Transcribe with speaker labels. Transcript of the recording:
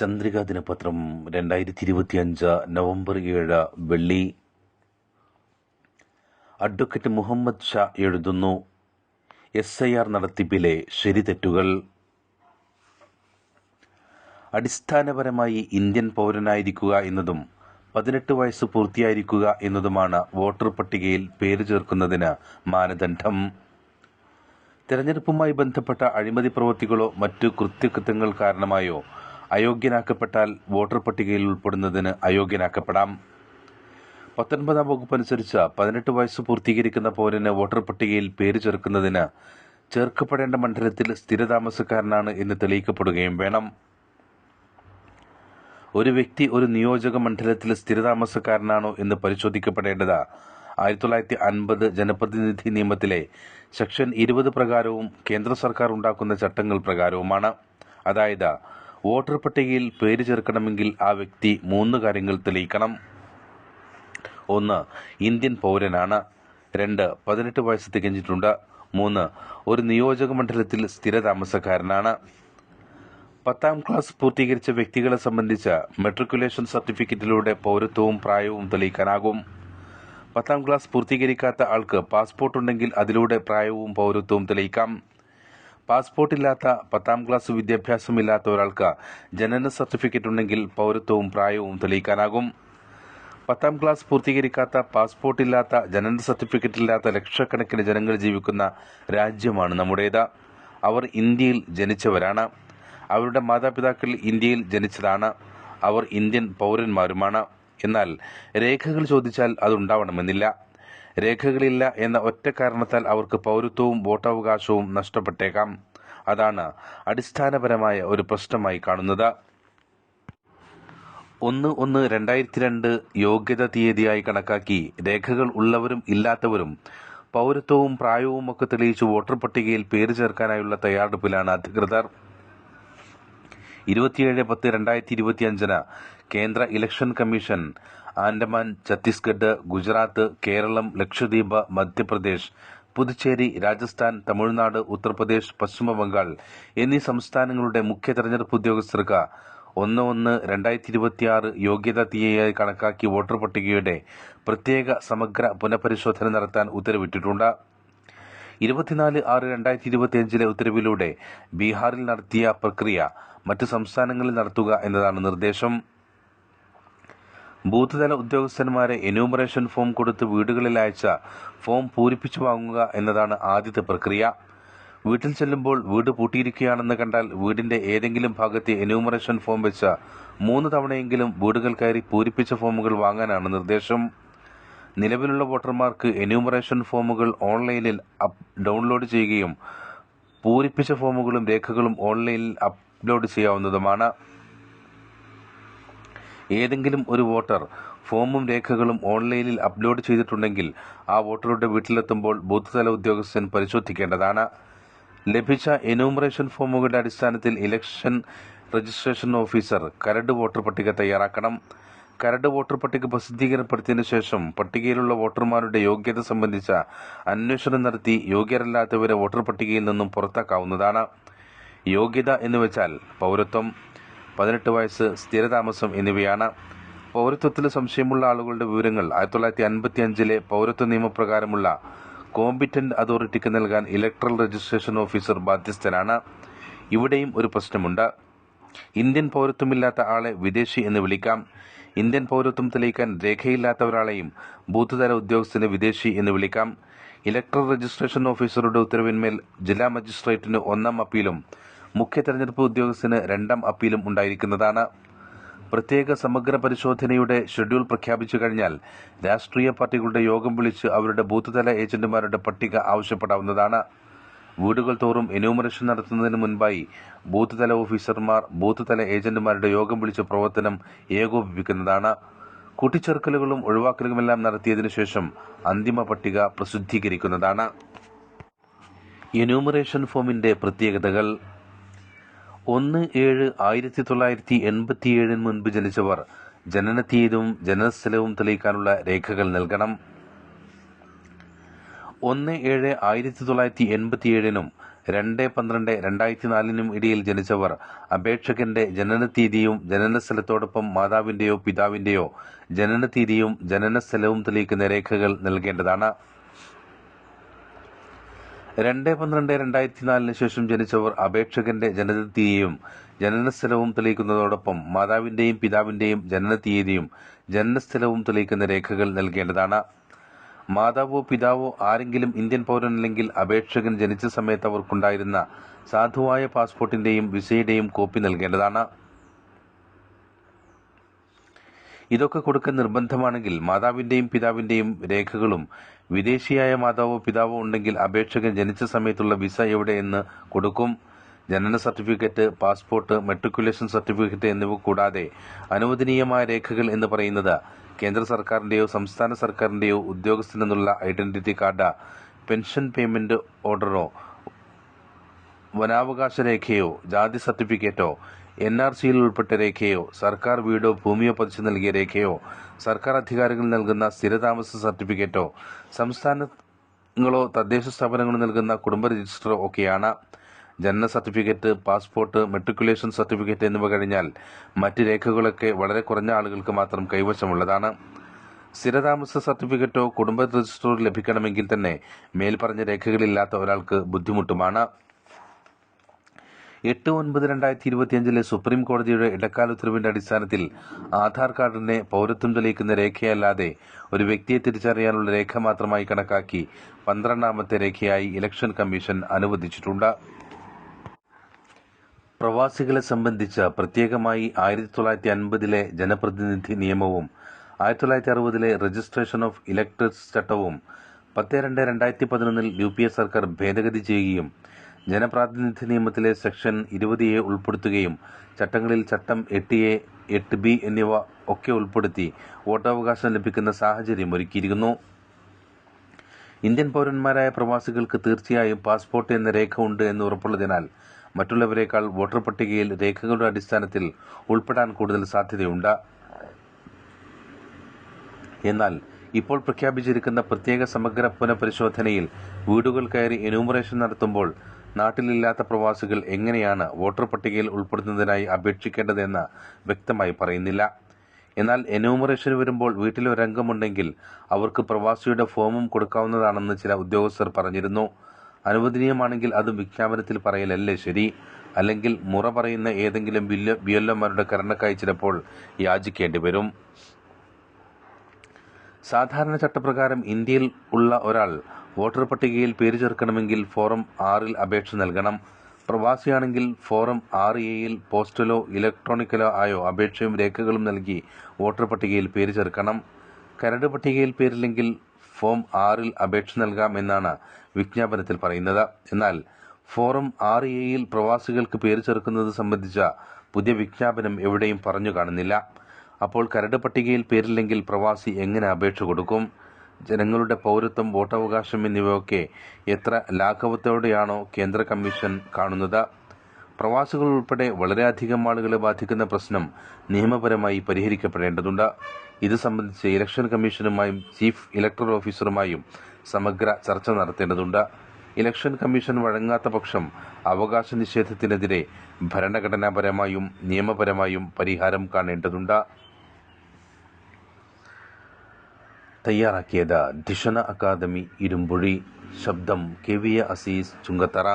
Speaker 1: ചന്ദ്രിക ദിനപത്രം രണ്ടായിരത്തി ഇരുപത്തിയഞ്ച് നവംബർ ഏഴ് വെള്ളി. അഡ്വക്കേറ്റ് മുഹമ്മദ് ഷാ എഴുതുന്നു എസ് ഐ ആർ നടത്തിപ്പിലെ ശരിതെറ്റുകൾ. അടിസ്ഥാനപരമായി ഇന്ത്യൻ പൗരനായിരിക്കുക എന്നതും പതിനെട്ട് വയസ്സ് പൂർത്തിയായിരിക്കുക എന്നതുമാണ് വോട്ടർ പട്ടികയിൽ പേര് ചേർക്കുന്നതിന് മാനദണ്ഡം. തെരഞ്ഞെടുപ്പുമായി ബന്ധപ്പെട്ട അഴിമതി പ്രവൃത്തികളോ മറ്റു കൃത്യകൃത്യങ്ങൾ കാരണമായോ അയോഗ്യനാക്കപ്പെട്ടാൽ വോട്ടർ പട്ടികയിൽ ഉൾപ്പെടുന്നതിന് അയോഗ്യനാക്കപ്പെടാം. പത്തൊൻപതാം വകുപ്പ് അനുസരിച്ച് പതിനെട്ട് വയസ്സ് പൂർത്തീകരിക്കുന്ന പൗരന് വോട്ടർ പട്ടികയിൽ പേര് ചേർക്കുന്നതിന് ചേർക്കപ്പെടേണ്ട മണ്ഡലത്തിൽ സ്ഥിരതാമസക്കാരനാണ് എന്ന് തെളിയിക്കപ്പെടുകയും വേണം. ഒരു വ്യക്തി ഒരു നിയോജക മണ്ഡലത്തിൽ സ്ഥിരതാമസക്കാരനാണോ എന്ന് പരിശോധിക്കപ്പെടേണ്ടത് ആയിരത്തി തൊള്ളായിരത്തി അൻപത് ജനപ്രതിനിധി നിയമത്തിലെ സെക്ഷൻ ഇരുപത് പ്രകാരവും കേന്ദ്ര സർക്കാർ ഉണ്ടാക്കുന്ന ചട്ടങ്ങൾ പ്രകാരവുമാണ്. അതായത് വോട്ടർ പട്ടികയിൽ പേര് ചേർക്കണമെങ്കിൽ ആ വ്യക്തി മൂന്ന് കാര്യങ്ങൾ തെളിയിക്കണം. ഒന്ന് ഇന്ത്യൻ പൗരനാണ്. രണ്ട് പതിനെട്ട് വയസ്സ് തികഞ്ഞിട്ടുണ്ട്. മൂന്ന് ഒരു നിയോജക മണ്ഡലത്തിൽ സ്ഥിരതാമസക്കാരനാണ്. പത്താം ക്ലാസ് പൂർത്തീകരിച്ച വ്യക്തികളെ സംബന്ധിച്ച മെട്രിക്കുലേഷൻ സർട്ടിഫിക്കറ്റിലൂടെ പൗരത്വവും പ്രായവും തെളിയിക്കാനാകും. പത്താം ക്ലാസ് പൂർത്തീകരിക്കാത്ത ആൾക്ക് പാസ്പോർട്ട് ഉണ്ടെങ്കിൽ അതിലൂടെ പ്രായവും പൗരത്വവും തെളിയിക്കാം. പാസ്പോർട്ട് ഇല്ലാത്ത പത്താം ക്ലാസ് വിദ്യാഭ്യാസമില്ലാത്ത ഒരാൾക്ക് ജനന സർട്ടിഫിക്കറ്റ് ഉണ്ടെങ്കിൽ പൗരത്വവും പ്രായവും തെളിയിക്കാനാകും. പത്താം ക്ലാസ് പൂർത്തീകരിക്കാത്ത പാസ്പോർട്ട് ഇല്ലാത്ത ജനന സർട്ടിഫിക്കറ്റ് ഇല്ലാത്ത ലക്ഷക്കണക്കിന് ജനങ്ങൾ ജീവിക്കുന്ന രാജ്യമാണ് നമ്മുടേത്. അവർ ഇന്ത്യയിൽ ജനിച്ചവരാണ്. അവരുടെ മാതാപിതാക്കൾ ഇന്ത്യയിൽ ജനിച്ചതാണ്. അവർ ഇന്ത്യൻ പൗരന്മാരുമാണ്. എന്നാൽ രേഖകൾ ചോദിച്ചാൽ അതുണ്ടാവണമെന്നില്ല രേഖകളില്ല എന്ന ഒറ്റ കാരണത്താൽ അവർക്ക് പൗരത്വവും വോട്ടവകാശവും നഷ്ടപ്പെട്ടേക്കാം. അതാണ് അടിസ്ഥാനപരമായ ഒരു പ്രശ്നമായി കാണുന്നത്. ഒന്ന് ഒന്ന് രണ്ടായിരത്തി രണ്ട് യോഗ്യത തീയതിയായി കണക്കാക്കി രേഖകൾ ഉള്ളവരും ഇല്ലാത്തവരും പൗരത്വവും പ്രായവും ഒക്കെ തെളിയിച്ച് വോട്ടർ പട്ടികയിൽ പേര് ചേർക്കാനായുള്ള തയ്യാറെടുപ്പിലാണ് അധികൃതർ. ഇരുപത്തിയേഴ് പത്ത് രണ്ടായിരത്തി ഇരുപത്തിയഞ്ചിന് കേന്ദ്ര ഇലക്ഷൻ കമ്മീഷൻ ആൻഡമാൻ ഛത്തീസ്ഗഡ് ഗുജറാത്ത് കേരളം ലക്ഷദ്വീപ് മധ്യപ്രദേശ് പുതുച്ചേരി രാജസ്ഥാൻ തമിഴ്നാട് ഉത്തർപ്രദേശ് പശ്ചിമബംഗാൾ എന്നീ സംസ്ഥാനങ്ങളുടെ മുഖ്യ തെരഞ്ഞെടുപ്പ് ഉദ്യോഗസ്ഥർക്ക് ഒന്ന് ഒന്ന് രണ്ടായിരത്തി ഇരുപത്തിയാറ് യോഗ്യതാ തീയതിയായി കണക്കാക്കി വോട്ടർ പട്ടികയുടെ പ്രത്യേക സമഗ്ര പുനഃപരിശോധന നടത്താൻ ഉത്തരവിട്ടിട്ടുണ്ട്. ഇരുപത്തിനാല് ആറ് രണ്ടായിരത്തി ഇരുപത്തിയഞ്ചിലെ ഉത്തരവിലൂടെ ബീഹാറിൽ നടത്തിയ പ്രക്രിയ മറ്റ് സംസ്ഥാനങ്ങളിൽ നടത്തുക എന്നതാണ് നിർദ്ദേശം. ബൂത്ത് തല ഉദ്യോഗസ്ഥന്മാരെ എന്യൂമറേഷൻ ഫോം കൊടുത്ത് വീടുകളിൽ അയച്ച ഫോം പൂരിപ്പിച്ചു വാങ്ങുക എന്നതാണ് ആദ്യത്തെ പ്രക്രിയ. വീട്ടിൽ ചെല്ലുമ്പോൾ വീട് പൂട്ടിയിരിക്കുകയാണെന്ന് കണ്ടാൽ വീടിന്റെ ഏതെങ്കിലും ഭാഗത്തെ എന്യൂമറേഷൻ ഫോം വെച്ച മൂന്ന് തവണയെങ്കിലും വീടുകൾ കയറി പൂരിപ്പിച്ച ഫോമുകൾ വാങ്ങാനാണ് നിർദ്ദേശം. നിലവിലുള്ള വോട്ടർമാർക്ക് എന്യൂമറേഷൻ ഫോമുകൾ ഓൺലൈനിൽ അപ് ഡൗൺലോഡ് ചെയ്യുകയും പൂരിപ്പിച്ച ഫോമുകളും രേഖകളും ഓൺലൈനിൽ അപ്ലോഡ് ചെയ്യാവുന്നതുമാണ്. ഏതെങ്കിലും ഒരു വോട്ടർ ഫോമും രേഖകളും ഓൺലൈനിൽ അപ്ലോഡ് ചെയ്തിട്ടുണ്ടെങ്കിൽ ആ വോട്ടറുടെ വീട്ടിലെത്തുമ്പോൾ ബൂത്ത് തല ഉദ്യോഗസ്ഥൻ പരിശോധിക്കേണ്ടതാണ്. ലഭിച്ച എന്യൂമറേഷൻ ഫോമുകളുടെ അടിസ്ഥാനത്തിൽ ഇലക്ഷൻ രജിസ്ട്രേഷൻ ഓഫീസർ കരട് വോട്ടർ പട്ടിക തയ്യാറാക്കണം. കരട് വോട്ടർ പട്ടിക പ്രസിദ്ധീകരണപ്പെടുത്തിയതിനു ശേഷം പട്ടികയിലുള്ള വോട്ടർമാരുടെ യോഗ്യത സംബന്ധിച്ച അന്വേഷണം നടത്തി യോഗ്യരല്ലാത്തവരെ വോട്ടർ പട്ടികയിൽ നിന്നും പുറത്താക്കാവുന്നതാണ്. യോഗ്യത എന്ന് വെച്ചാൽ പൗരത്വം പതിനെട്ട് വയസ്സ് സ്ഥിരതാമസം എന്നിവയാണ്. പൗരത്വത്തിൽ സംശയമുള്ള ആളുകളുടെ വിവരങ്ങൾ ആയിരത്തി തൊള്ളായിരത്തി അൻപത്തി അഞ്ചിലെ പൗരത്വ നിയമപ്രകാരമുള്ള കോമ്പിറ്റന്റ് അതോറിറ്റിക്ക് നൽകാൻ ഇലക്ട്രൽ രജിസ്ട്രേഷൻ ഓഫീസർ ബാധ്യസ്ഥനാണ്. ഇവിടെയും ഒരു പ്രശ്നമുണ്ട്. ഇന്ത്യൻ പൗരത്വമില്ലാത്ത ആളെ വിദേശി എന്ന് വിളിക്കാം. ഇന്ത്യൻ പൗരത്വം തെളിയിക്കാൻ രേഖയില്ലാത്ത ഒരാളെയും ബൂത്ത് തല ഉദ്യോഗസ്ഥന് വിദേശി എന്ന് വിളിക്കാം. ഇലക്ട്രൽ രജിസ്ട്രേഷൻ ഓഫീസറുടെ ഉത്തരവിന്മേൽ ജില്ലാ മജിസ്ട്രേറ്റിന് ഒന്നാം അപ്പീലും മുഖ്യ തെരഞ്ഞെടുപ്പ് ഉദ്യോഗസ്ഥന് രണ്ടാം അപ്പീലും ഉണ്ടായിരിക്കുന്നതാണ്. പ്രത്യേക സമഗ്ര പരിശോധനയുടെ ഷെഡ്യൂൾ പ്രഖ്യാപിച്ചു കഴിഞ്ഞാൽ രാഷ്ട്രീയ പാർട്ടികളുടെ യോഗം വിളിച്ച് അവരുടെ ബൂത്ത് തല ഏജന്റുമാരുടെ പട്ടിക ആവശ്യപ്പെടാവുന്നതാണ്. വീടുകൾ തോറും എന്യൂമറേഷൻ നടത്തുന്നതിന് മുൻപായി ബൂത്ത് തല ഓഫീസർമാർ ബൂത്ത് തല ഏജന്റുമാരുടെ യോഗം വിളിച്ച് പ്രവർത്തനം ഏകോപിപ്പിക്കുന്നതാണ്. കൂട്ടിച്ചേർക്കലുകളും ഒഴിവാക്കലുമെല്ലാം നടത്തിയതിനു ശേഷം അന്തിമ പട്ടിക പ്രസിദ്ധീകരിക്കുന്നതാണ്. എന്യൂമറേഷൻ ഫോമിന്റെ പ്രത്യേകതകൾ. ഒന്ന് ഏഴ് ആയിരത്തി തൊള്ളായിരത്തി എൺപത്തിയേഴിന് മുൻപ് ജനിച്ചവർ ജനനത്തീയതും ജനനസ്ഥലവും തെളിയിക്കാനുള്ള രേഖകൾ നൽകണം. ഒന്ന് ഏഴ് ആയിരത്തി തൊള്ളായിരത്തി എൺപത്തിയേഴിനും രണ്ട് പന്ത്രണ്ട് രണ്ടായിരത്തി നാലിനും ഇടയിൽ ജനിച്ചവർ. അപേക്ഷകന്റെ ജനനത്തീയതിയും ജനനസ്ഥലത്തോടൊപ്പം മാതാവിന്റെയോ പിതാവിന്റെയോ ജനനത്തീയതിയും ജനനസ്ഥലവും തെളിയിക്കുന്ന രേഖകൾ നൽകേണ്ടതാണ്. രണ്ട് പന്ത്രണ്ട് രണ്ടായിരത്തി നാലിന് ശേഷം ജനിച്ചവർ അപേക്ഷകന്റെ ജനനത്തീയതിയും ജനനസ്ഥലവും തെളിയിക്കുന്നതോടൊപ്പം മാതാവിന്റെയും പിതാവിന്റെയും ജനനത്തീയതിയും ജനനസ്ഥലവും തെളിയിക്കുന്ന രേഖകൾ നൽകേണ്ടതാണ്. മാതാവോ പിതാവോ ആരെങ്കിലും ഇന്ത്യൻ പൗരനല്ലെങ്കിൽ അപേക്ഷകൻ ജനിച്ച സമയത്ത് അവർക്കുണ്ടായിരുന്ന സാധുവായ പാസ്പോർട്ടിന്റെയും വിസയുടെയും കോപ്പി നൽകേണ്ടതാണ്. ഇതൊക്കെ കൊടുക്കാൻ നിർബന്ധമാണെങ്കിൽ മാതാവിന്റെയും പിതാവിന്റെയും രേഖകളും വിദേശിയായ മാതാവോ പിതാവോ ഉണ്ടെങ്കിൽ അപേക്ഷകൻ ജനിച്ച സമയത്തുള്ള വിസ എവിടെയെന്ന് കൊടുക്കും. ജനന സർട്ടിഫിക്കറ്റ് പാസ്പോർട്ട് മെട്രിക്കുലേഷൻ സർട്ടിഫിക്കറ്റ് എന്നിവ കൂടാതെ അനുവദനീയമായ രേഖകൾ എന്ന് പറയുന്നത് കേന്ദ്ര സർക്കാരിന്റെയോ സംസ്ഥാന സർക്കാരിന്റെയോ ഉദ്യോഗസ്ഥൻ എന്നുള്ള ഐഡന്റിറ്റി കാർഡ് പെൻഷൻ പേയ്മെന്റ് ഓർഡറോ വനാവകാശ രേഖയോ ജാതി സർട്ടിഫിക്കറ്റോ എൻ ആർ സിയിൽ ഉൾപ്പെട്ട രേഖയോ സർക്കാർ വീടോ ഭൂമിയോ പതിച്ചു നൽകിയ രേഖയോ സർക്കാർ അധികാരികൾ നൽകുന്ന സ്ഥിരതാമസ സർട്ടിഫിക്കറ്റോ സംസ്ഥാനങ്ങളോ തദ്ദേശ സ്ഥാപനങ്ങളോ നൽകുന്ന കുടുംബ രജിസ്റ്ററോ ഒക്കെയാണ് ജനന സർട്ടിഫിക്കറ്റ് പാസ്പോർട്ട് മെട്രിക്കുലേഷൻ സർട്ടിഫിക്കറ്റ് എന്നിവ കഴിഞ്ഞാൽ മറ്റ് രേഖകളൊക്കെ വളരെ കുറഞ്ഞ ആളുകൾക്ക് മാത്രം കൈവശമുള്ളതാണ്. സ്ഥിരതാമസ സർട്ടിഫിക്കറ്റോ കുടുംബ രജിസ്റ്ററോ ലഭിക്കണമെങ്കിൽ തന്നെ മേൽപ്പറഞ്ഞ രേഖകളില്ലാത്ത ഒരാൾക്ക് ബുദ്ധിമുട്ടുമാണ്. എട്ട് ഒൻപത് രണ്ടായിരത്തി ഇരുപത്തിയഞ്ചിലെ സുപ്രീം കോടതിയുടെ ഇടക്കാല ഉത്തരവിന്റെ അടിസ്ഥാനത്തിൽ ആധാർ കാർഡിനെ പൗരത്വം തെളിയിക്കുന്ന രേഖയല്ലാതെ ഒരു വ്യക്തിയെ തിരിച്ചറിയാനുള്ള രേഖ മാത്രമായി കണക്കാക്കി പന്ത്രണ്ടാമത്തെ രേഖയായി ഇലക്ഷൻ കമ്മീഷൻ അനുവദിച്ചിട്ടുണ്ട്. പ്രവാസികളെ സംബന്ധിച്ച പ്രത്യേകമായി ആയിരത്തി തൊള്ളായിരത്തി അൻപതിലെ ജനപ്രതിനിധി നിയമവും ആയിരത്തി തൊള്ളായിരത്തി അറുപതിലെ രജിസ്ട്രേഷൻ ഓഫ് ഇലക്ടേഴ്സ് ചട്ടവും പത്ത് രണ്ട് രണ്ടായിരത്തി പതിനൊന്നിൽ യു പി എ സർക്കാർ ഭേദഗതി ചെയ്യുകയും ജനപ്രാതിനിധ്യ നിയമത്തിലെ സെക്ഷൻ ഇരുപത് എ ഉൾപ്പെടുത്തുകയും ചട്ടങ്ങളിൽ ചട്ടം എട്ട് എ എട്ട് ബി എന്നിവ ഒക്കെ ഉൾപ്പെടുത്തി വോട്ടവകാശം ലഭിക്കുന്ന സാഹചര്യം ഒരുക്കിയിരിക്കുന്നു. ഇന്ത്യൻ പൗരന്മാരായ പ്രവാസികൾക്ക് തീർച്ചയായും പാസ്പോർട്ട് എന്ന രേഖ ഉണ്ട് എന്ന് ഉറപ്പുള്ളതിനാൽ മറ്റുള്ളവരെക്കാൾ വോട്ടർ പട്ടികയിൽ രേഖകളുടെ അടിസ്ഥാനത്തിൽ ഉൾപ്പെടാൻ കൂടുതൽ സാധ്യതയുണ്ട്. എന്നാൽ ഇപ്പോൾ പ്രഖ്യാപിച്ചിരിക്കുന്ന പ്രത്യേക സമഗ്ര പുനഃപരിശോധനയിൽ വീടുകൾ കയറി എന്യൂമറേഷൻ നടത്തുമ്പോൾ നാട്ടിലില്ലാത്ത പ്രവാസികൾ എങ്ങനെയാണ് വോട്ടർ പട്ടികയിൽ ഉൾപ്പെടുത്തുന്നതിനായി അപേക്ഷിക്കേണ്ടതെന്ന് വ്യക്തമായി പറയുന്നില്ല. എന്നാൽ എന്യൂമറേഷൻ വരുമ്പോൾ വീട്ടിൽ ഒരംഗമുണ്ടെങ്കിൽ അവർക്ക് പ്രവാസിയുടെ ഫോമും കൊടുക്കാവുന്നതാണെന്ന് ചില ഉദ്യോഗസ്ഥർ പറഞ്ഞിരുന്നു. അനുവദനീയമാണെങ്കിൽ അത് വിജ്ഞാപനത്തിൽ പറയലല്ലേ ശരി? അല്ലെങ്കിൽ മുറ പറയുന്ന ഏതെങ്കിലും ബില്ല് ബി എൽ ഒമാരുടെ കരണക്കായി ചിലപ്പോൾ യാചിക്കേണ്ടി വരും. സാധാരണ ചട്ടപ്രകാരം ഇന്ത്യയിൽ ഉള്ള ഒരാൾ വോട്ടർ പട്ടികയിൽ പേര് ചേർക്കണമെങ്കിൽ ഫോറം ആറിൽ അപേക്ഷ നൽകണം. പ്രവാസിയാണെങ്കിൽ ഫോറം ആറ് എയിൽ പോസ്റ്റലോ ഇലക്ട്രോണിക്കലോ ആയോ അപേക്ഷയും രേഖകളും നൽകി വോട്ടർ പട്ടികയിൽ പേര് ചേർക്കണം. കരട് പട്ടികയിൽ പേരില്ലെങ്കിൽ ഫോം ആറിൽ അപേക്ഷ നൽകാം എന്നാണ് വിജ്ഞാപനത്തിൽ പറയുന്നത്. എന്നാൽ ഫോറം ആറ് എയിൽ പ്രവാസികൾക്ക് പേര് ചേർക്കുന്നത് സംബന്ധിച്ച പുതിയ വിജ്ഞാപനം എവിടെയും പറഞ്ഞു കാണുന്നില്ല. അപ്പോൾ കരട് പട്ടികയിൽ പേരില്ലെങ്കിൽ പ്രവാസി എങ്ങനെ അപേക്ഷ കൊടുക്കും? ജനങ്ങളുടെ പൗരത്വം വോട്ടവകാശം എന്നിവയൊക്കെ എത്ര ലാഘവത്തോടെയാണോ കേന്ദ്ര കമ്മീഷൻ കാണുന്നത്. പ്രവാസികൾ ഉൾപ്പെടെ വളരെയധികം ആളുകളെ ബാധിക്കുന്ന പ്രശ്നം നിയമപരമായി പരിഹരിക്കപ്പെടേണ്ടതുണ്ട്. ഇത് സംബന്ധിച്ച് ഇലക്ഷൻ കമ്മീഷനുമായും ചീഫ് ഇലക്ടറൽ ഓഫീസറുമായും സമഗ്ര ചർച്ച നടത്തേണ്ടതുണ്ട്. ഇലക്ഷൻ കമ്മീഷൻ വഴങ്ങാത്ത പക്ഷം അവകാശ നിഷേധത്തിനെതിരെ ഭരണഘടനാപരമായും നിയമപരമായും പരിഹാരം കാണേണ്ടതുണ്ട്. തയ്യാറാക്കിയത് ധിഷണ അക്കാദമി ഇരുമ്പുഴി ശബ്ദം K V A Azeez Chungathara.